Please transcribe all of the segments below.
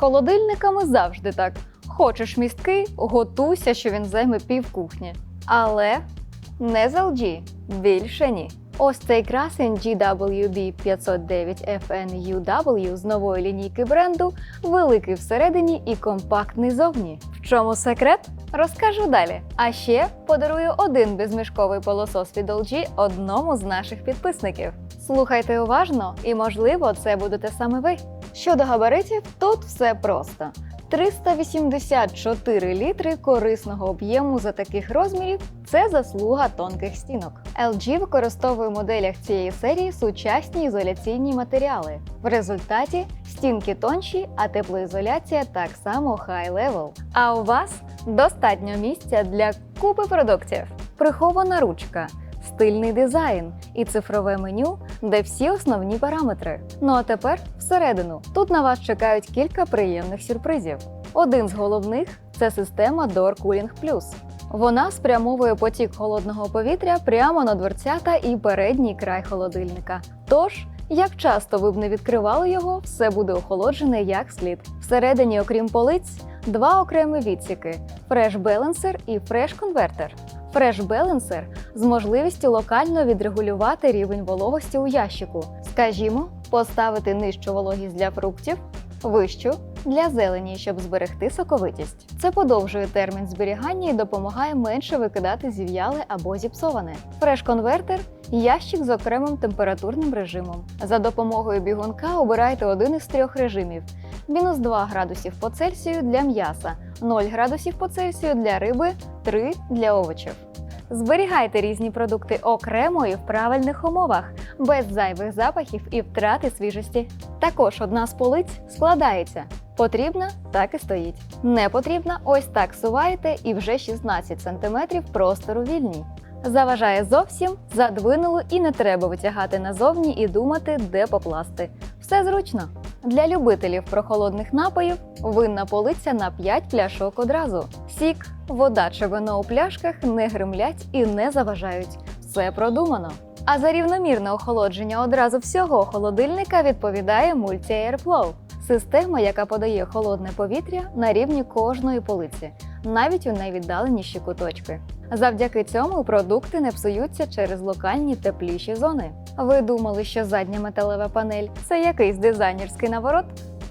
холодильниками завжди так. Хочеш місткий, готуйся, що він займе пів кухні. Але не з LG, більше ні. Ось цей красень GWB 509 FNUW з нової лінійки бренду великий всередині і компактний зовні. В чому секрет? Розкажу далі. А ще подарую один безмішковий пилосос від LG одному з наших підписників. Слухайте уважно, і можливо, це будете саме ви. Щодо габаритів, тут все просто. 384 літри корисного об'єму за таких розмірів це заслуга тонких стінок. LG використовує в моделях цієї серії сучасні ізоляційні матеріали. В результаті стінки тонші, а теплоізоляція так само high level. А у вас достатньо місця для купи продуктів. Прихована ручка, стильний дизайн і цифрове меню, де всі основні параметри. Ну а тепер всередину. Тут на вас чекають кілька приємних сюрпризів. Один з головних це система Door Cooling Plus. Вона спрямовує потік холодного повітря прямо на дверцята і передній край холодильника. Тож, як часто ви б не відкривали його, все буде охолоджене як слід. Всередині, окрім полиць, два окремі відсіки: Balancer і Converter. Fresh Balancer з можливістю локально відрегулювати рівень вологості у ящику. Скажімо, поставити нижчу вологість для фруктів, вищу для зелені, щоб зберегти соковитість. Це подовжує термін зберігання і допомагає менше викидати зів'яле або зіпсоване. Fresh Converter – ящик з окремим температурним режимом. За допомогою бігунка обирайте один із трьох режимів: мінус 2 градусів по Цельсію для м'яса, 0 градусів по Цельсію для риби, 3 для овочів. Зберігайте різні продукти окремо і в правильних умовах, без зайвих запахів і втрати свіжості. Також одна з полиць складається. Потрібна так і стоїть. Не потрібна ось так суваєте і вже 16 см простору вільні. Заважає зовсім, задвинуло і не треба витягати назовні і думати, де покласти. Все зручно. Для любителів прохолодних напоїв винна полиця на 5 пляшок одразу. Сік, вода чи вино у пляшках не гримлять і не заважають. Все продумано. А за рівномірне охолодження одразу всього холодильника відповідає Multi Airflow – система, яка подає холодне повітря на рівні кожної полиці, навіть у найвіддаленіші куточки. Завдяки цьому продукти не псуються через локальні тепліші зони. Ви думали, що задня металева панель це якийсь дизайнерський наворот?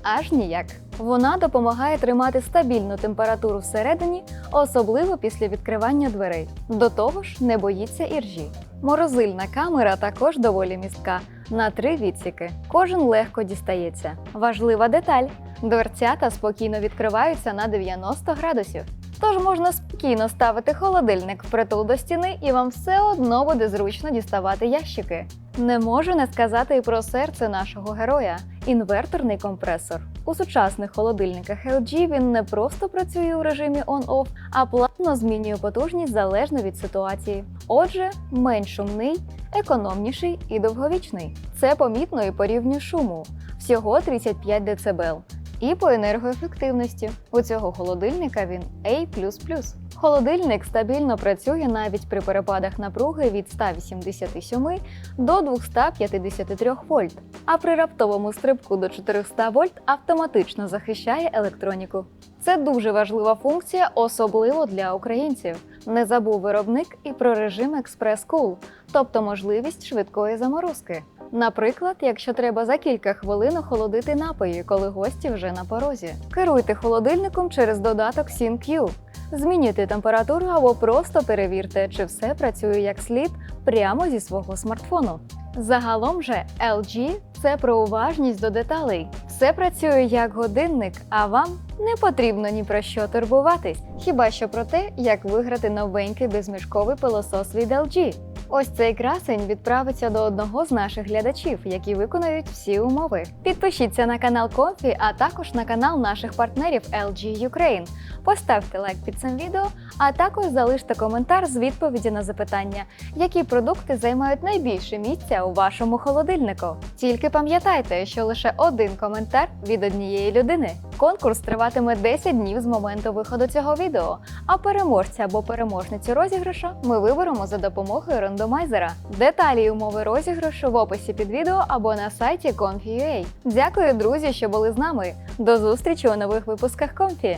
Аж ніяк. Вона допомагає тримати стабільну температуру всередині, особливо після відкривання дверей. До того ж, не боїться іржі. Морозильна камера також доволі містка на три відсіки. Кожен легко дістається. Важлива деталь: дверцята спокійно відкриваються на 90 градусів. Тож можна спокійно ставити холодильник впритул до стіни, і вам все одно буде зручно діставати ящики. Не можу не сказати і про серце нашого героя інверторний компресор. У сучасних холодильниках LG він не просто працює у режимі on-off, а плавно змінює потужність залежно від ситуації. Отже, менш шумний, економніший і довговічний. Це помітно і по рівню шуму всього 35 дБ. І по енергоефективності у цього холодильника він A++. Холодильник стабільно працює навіть при перепадах напруги від 187 до 253 вольт, а при раптовому стрибку до 400 вольт автоматично захищає електроніку. Це дуже важлива функція, особливо для українців. Не забув виробник і про режим Cool, тобто можливість швидкої заморозки. Наприклад, якщо треба за кілька хвилин охолодити напої, коли гості вже на порозі. Керуйте холодильником через додаток SynQ. Змінюйте температуру або просто перевірте, чи все працює як слід прямо зі свого смартфону. Загалом же LG – це про уважність до деталей. Все працює як годинник, а вам не потрібно ні про що турбуватись, хіба що про те, як виграти новенький безмішковий пилосос від LG. Ось цей красень відправиться до одного з наших глядачів, які виконають всі умови. Підпишіться на канал Комфі, а також на канал наших партнерів LG Ukraine. Поставте лайк під цим відео, а також залиште коментар з відповіді на запитання, які продукти займають найбільше місця у вашому холодильнику. Тільки пам'ятайте, що лише один коментар від однієї людини. Конкурс триватиме 10 днів з моменту виходу цього відео, а переможця або переможницю розіграшу ми виберемо за допомогою рандомайзера. Деталі і умови розіграшу в описі під відео або на сайті Comfy.ua. Дякую, друзі, що були з нами. До зустрічі у нових випусках Comfy!